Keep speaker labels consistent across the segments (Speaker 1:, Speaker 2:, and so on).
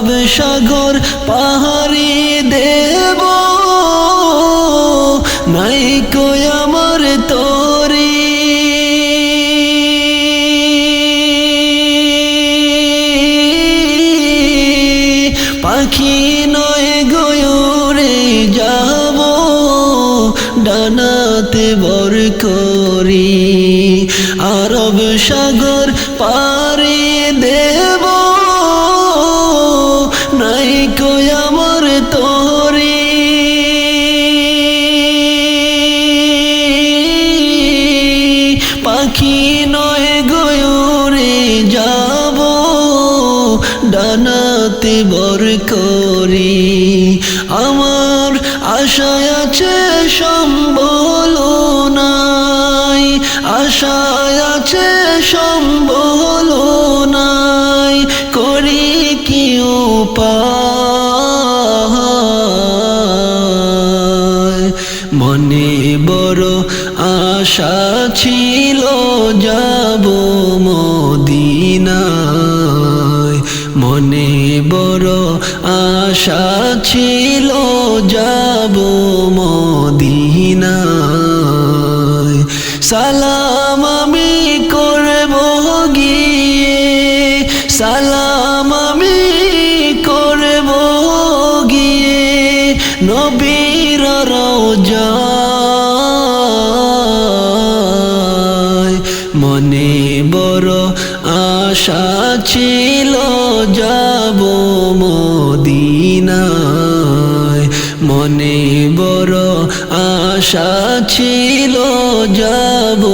Speaker 1: আরব সাগর পাহাড়ি দেব। নাই কই আমার তোরি। পাখি নয় গয়ুরে যাব, ডানাতে বর করি। আরব সাগর পারি দেব। আশায় আছে সম্বল। ছিল যাব মদিনায়। মনে বড় আশা ছিল যাব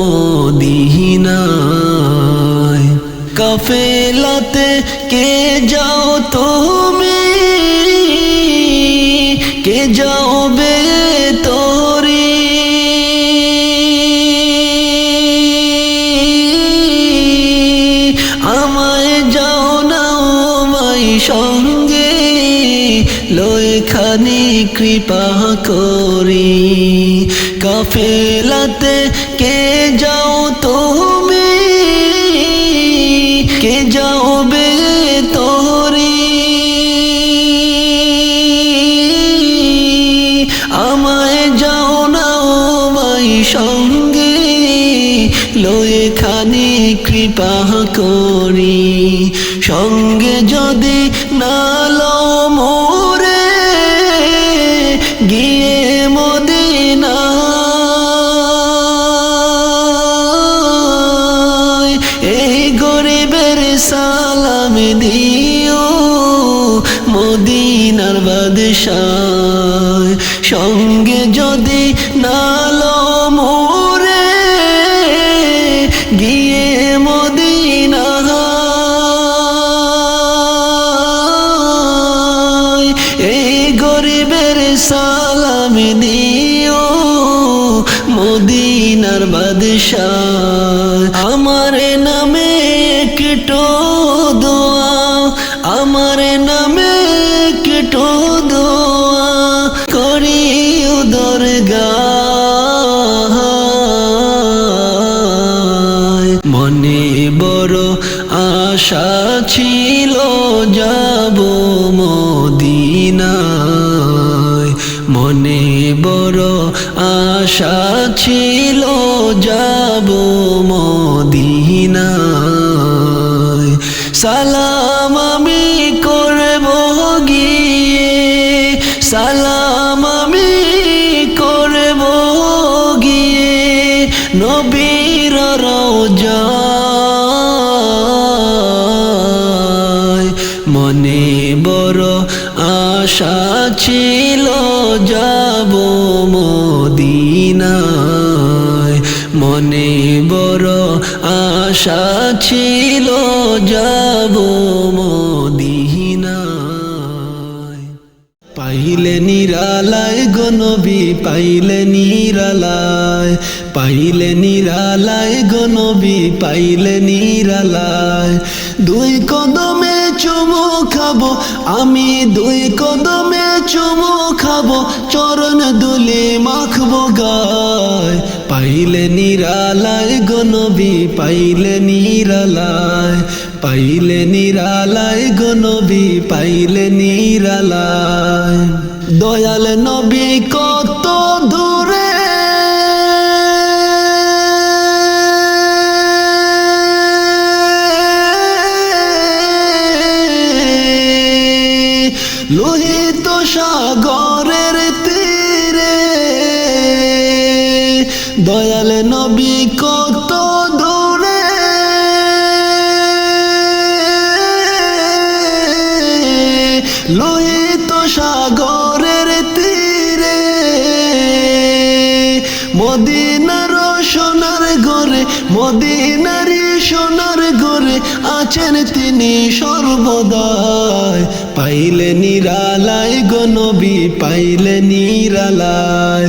Speaker 1: মদিনায়। কাফেলাতে কে যাও তুমি? কে যাও সঙ্গে লয়খানি কৃপা করি। কাফেলাতে কে যাও তুমি? কে যাও বে তোরি আমায় যাও না মাই সঙ্গে লয়ে খানি কৃপা করি। সঙ্গে যদি না লও মোরে, গিয়ে মদিনা এই গরিবের সালাম দিও মদিনার বাদশাহ সঙ্গে যদি নালো আমার নামে কিটো দোয়া করি উদরগা মনে বড় আশা ছিল যাব মদিনায়। মনে বড় আশা ছিল যাব মদিনায়। সালাম মনে বড় আশা ছিল, যাব মদিনায়। পাইলে নিরালায় গনবি পাইলে নিরালায়। পাইলে নিরালায় গনবি পাইলে নিরালায়। দুই কদমে চুমু খাব, আমি দুই কদমে চুমু খাব, চরণ দুলে মাখবো গায়। পাইলে নিরালায় গনবি পাইলে নিরালায় পাইলে নিরালায় গো নবী, পাইলে নিরালায়। দয়াল নবী কত দূরে? লোহিত সাগরের দয়াল নবী কত দূরে। লোহিত সাগরের তীরে। মদিনার সোনার ঘরে, মদিনারি সোনার ঘরে আছেন তিনি সর্বদাই। পাইলে নিরালায় গো নবী পাইলে নিরালায়।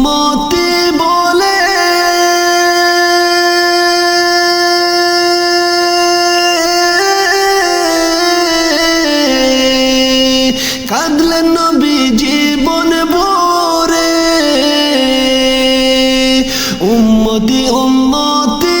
Speaker 1: উম্মতি উম্মতি।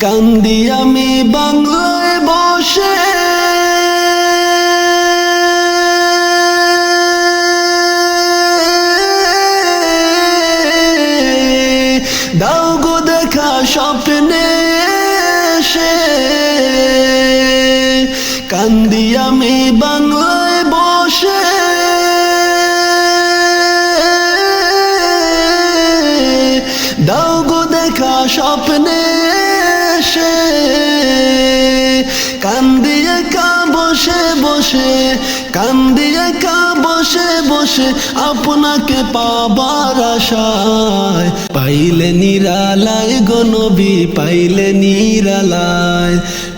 Speaker 1: কান্দি আমি বাংলায় বসে। দাও দেখা স্বপ্নে এসে। কান্দি আমি বাংলায় বসে। দাও দেখা স্বপ্নে এসে কান্দিয়ে কা বসে বসে কান্দিয়ে কা বসে বসে, আপনাকে পাবার আশায়। পাইলে নিরালায় গনবি পাইলে নিরালায়।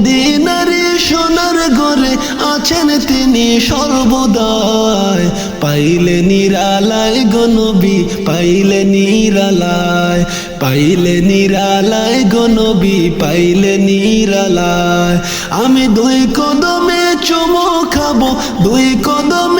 Speaker 1: মদিনারি সোনার গরে আছেন তিনি সর্বদাই। পাইলে নিরালায় গনবি পাইলে নিরালায়। পাইলে নিরালায় গনবি পাইলে নিরালায়। আমি দুই কদমে চুমো খাব, দুই কদমে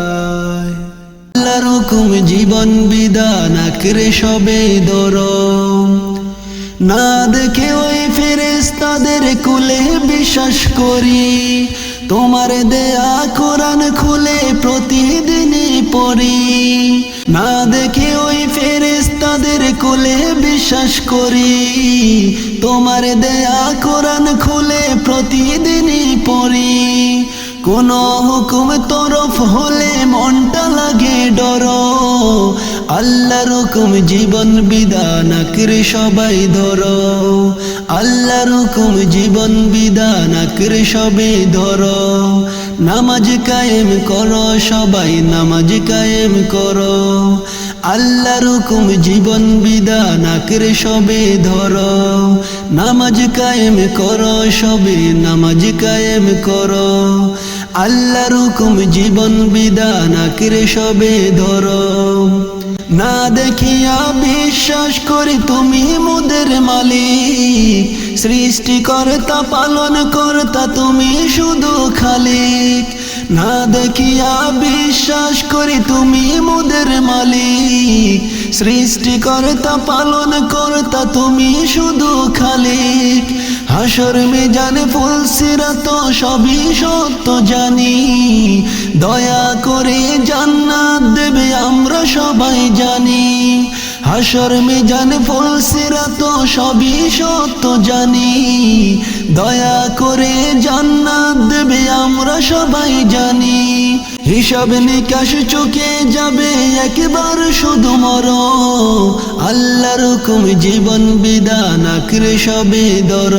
Speaker 1: জীবন বিধান আঁকড়ে সবে দরম। না দেখে ওই ফেরেস তাদের কুলে বিশ্বাস করি। তোমার দেয়া কোরআন খুলে প্রতিদিনই পড়ি। না দেখে ওই ফেরেস তাদের কুলে বিশ্বাস করি। তোমার দেয়া কোরআন খুলে প্রতিদিনই পড়ি। কোন হুকুম তরফ হলে মনটা লাগে ডর। আল্লাহ রকম জীবন বিধান আকরে সবাই ধর। আল্লাহর হুকুম জীবন বিধান আকরে সবে ধর। নামাজ কায়েম করো, সবাই নামাজ কায়েম করো। আল্লাহর হুকুম জীবন বিধান আকরে সবে ধরো। নামাজ কায়েম করো, সবে নামাজ কায়েম করো। আল্লাহর হুকুম জীবন বিধান আকরে সবে ধর। না দেখিয়া বিশ্বাস করি তুমি মুদের মালিক। সৃষ্টিকর্তা পালন কর্তা তুমি শুধু খালিক। না দেখিয়া বিশ্বাস করি তুমি মুদের মালিক। সৃষ্টিকর্তা পালন কর্তা তুমি শুধু খালিক। হাসর মেজান ফুল সিরাত, সবই সত্য জানি। দয়া করে জান্নাত দেবে আমরা সবাই জানি। হাসর মেজান ফুল সিরাত, সবই সত্য জানি। দয়া করে জান্নাত দেবে আমরা সবাই জানি। হিসাব নিকাশ চোখে যাবে একবার শুধু মর আল্লাহর হুকুম জীবন বিধান আকরে সবে দর।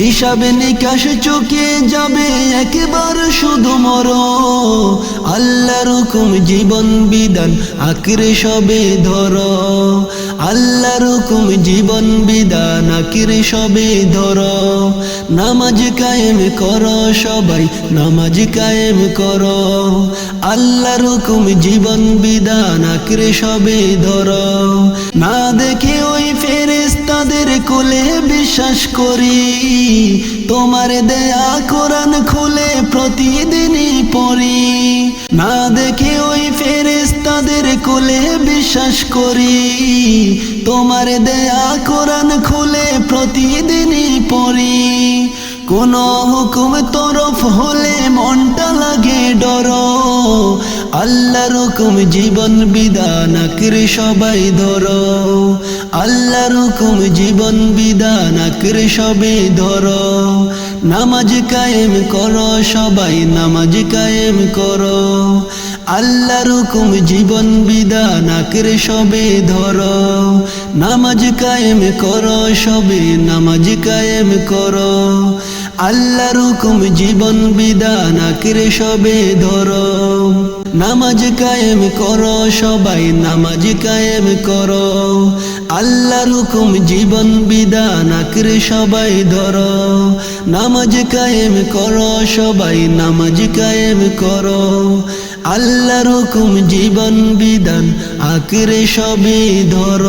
Speaker 1: হিসাব নিকাশ চোখে যাবে একবার শুধু মর আল্লাহর হুকুম জীবন বিধান আকরে সবে ধর। আল্লাহর হুকুম জীবন বিদা নাকির সবে ধর। নামাজ কায়েম কর সবাই, নামাজ কায়েম কর। আল্লাহর হুকুম জীবন বিদা নাকির সবে ধর। না দেখে ওই ফেরেস্তাদের কোলে বিশ্বাস করি, তোমার দেয়া কোরআন খুলে প্রতিদিনই পড়ি। না দেখে ওই ফেরেস্তাদের কোলে বিশ্বাস করি, তোমার দেয়া কোরআন খুলে প্রতিদিনই পড়ি। কোন হুকুম তরফ হলে মনটা লাগে ডর। আল্লাহর হুকুম জীবন বিধান আকরে সবাই ধর। আল্লাহর হুকুম জীবন বিধান আকরে সবে ধর। নামাজ কায়েম করো, সবাই নামাজ কায়েম করো। আল্লাহর হুকুম জীবন বিধান আকরে সবে ধর। নামাজ কায়েম করো, সবে নামাজ কায়েম করো। আল্লাহর হুকুম, জীবন বিধান আকরে সবে ধর। নামাজ কায়েম করো সবাই, নামাজ কায়েম করো। আল্লাহর হুকুম, জীবন বিধান আকরে সবাই ধর। নামাজ কায়েম করো সবাই, নামাজ কায়েম করো। আল্লাহর হুকুম, জীবন বিধান আকরে সবে ধর।